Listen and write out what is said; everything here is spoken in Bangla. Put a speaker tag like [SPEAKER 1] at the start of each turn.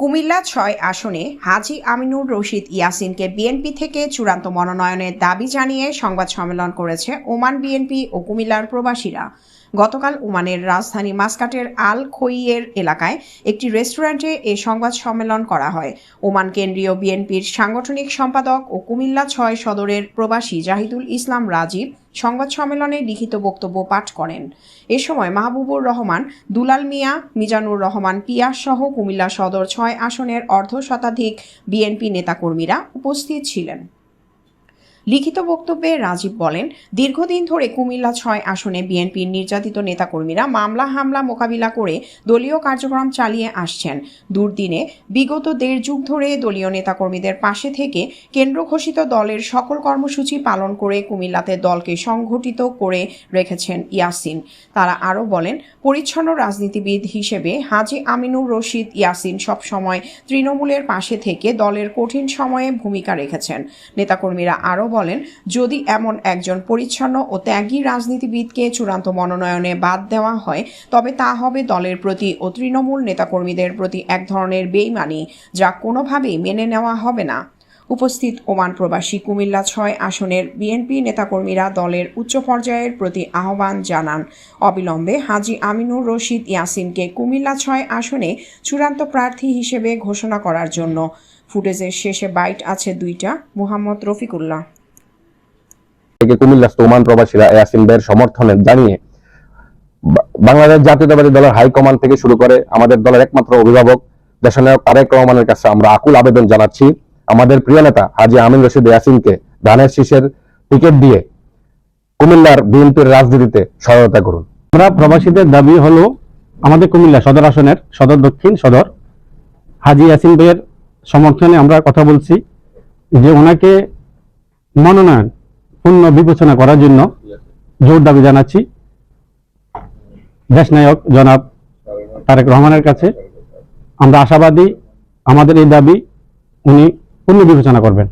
[SPEAKER 1] কুমিল্লা ছয় আসনে হাজি আমিনুর রশিদ ইয়াসিনকে বিএনপি থেকে চূড়ান্ত মনোনয়নের দাবি জানিয়ে সংবাদ সম্মেলন করেছে ওমান বিএনপি ও কুমিল্লার প্রবাসীরা। গতকাল ওমানের রাজধানী মাস্কাটের আল খইয়ের এলাকায় একটি রেস্টুরেন্টে এ সংবাদ সম্মেলন করা হয়। ওমান কেন্দ্রীয় বিএনপির সাংগঠনিক সম্পাদক ও কুমিল্লা ছয় সদরের প্রবাসী জাহিদুল ইসলাম রাজীব সংবাদ সম্মেলনে লিখিত বক্তব্য পাঠ করেন। এ সময় মাহবুবুর রহমান, দুলাল মিয়া, মিজানুর রহমান, পিয়াস সহ কুমিল্লা সদর ছয় আসনের অর্ধ শতাধিক বিএনপি নেতাকর্মীরা উপস্থিত ছিলেন। লিখিত বক্তব্যে রাজীব বলেন, দীর্ঘদিন ধরে কুমিল্লা ছয় আসনে বিএনপির নির্যাতিত নেতাকর্মীরা মামলা হামলা মোকাবিলা করে দলীয় কার্যক্রম চালিয়ে আসছেন। দুর্দিনে বিগত দেড় যুগ ধরে দলীয় নেতাকর্মীদের পাশে থেকে কেন্দ্র ঘোষিত দলের সকল কর্মসূচি পালন করে কুমিল্লাতে দলকে সংগঠিত করে রেখেছেন ইয়াসিন। তারা আরও বলেন, পরিচ্ছন্ন রাজনীতিবিদ হিসেবে হাজি আমিনুর রশিদ ইয়াসিন সবসময় তৃণমূলের পাশে থেকে দলের কঠিন সময়ে ভূমিকা রেখেছেন। নেতাকর্মীরা আরও বলেন, যদি এমন একজন পরিচ্ছন্ন ও ত্যাগী রাজনীতিবিদকে চূড়ান্ত মনোনয়নে বাদ দেওয়া হয়, তবে তা হবে দলের প্রতি ও তৃণমূল নেতাকর্মীদের প্রতি এক ধরনের বেইমানি, যা কোনোভাবেই মেনে নেওয়া হবে না। উপস্থিত ওমান প্রবাসী কুমিল্লা ছয় আসনের বিএনপি নেতাকর্মীরা দলের উচ্চ পর্যায়ের প্রতি আহ্বান জানান। অবিলম্বে হাজি আমিনুর রশিদ ইয়াসিনকে কুমিল্লা ছয় আসনে চূড়ান্ত প্রার্থী হিসেবে ঘোষণা করার জন্য। ফুটেজের শেষে বাইট আছে দুইটা, মুহাম্মদ রফিকুল্লাহ।
[SPEAKER 2] থেকে কুমিল্লাস্থ ওমান প্রবাসীরা ইয়াসিন ভাইয়ের সমর্থনে জানিয়ে বাংলাদেশ জাতীয়তাবাদী দলের হাইকমান্ড থেকে শুরু করে আমাদের দলের একমাত্র অভিভাবক, দেশনায়ক তারেক রহমানের কাছে আমরা আকুল আবেদন জানাচ্ছি। আমাদের প্রিয় নেতা হাজি আমিন রশিদ ইয়াসিনকে ধানের শীষের টিকিট দিয়ে কুমিল্লার বিএনপির রাজনীতিতে সহায়তা করুন।
[SPEAKER 3] আমরা প্রবাসীদের দাবি হলো আমাদের কুমিল্লা সদর আসনের সদর দক্ষিণ সদর হাজি ইয়াসিন ভাইয়ের সমর্থনে আমরা কথা বলছি যে ওনাকে মনোনয়ন পূর্ণ বিবেচনা করার জন্য জোর দাবি জানাচ্ছি। দেশনায়ক জনাব তারেক রহমানের কাছে আমরা আশাবাদী, আমাদের এই দাবি উনি পূর্ণ বিবেচনা করবেন।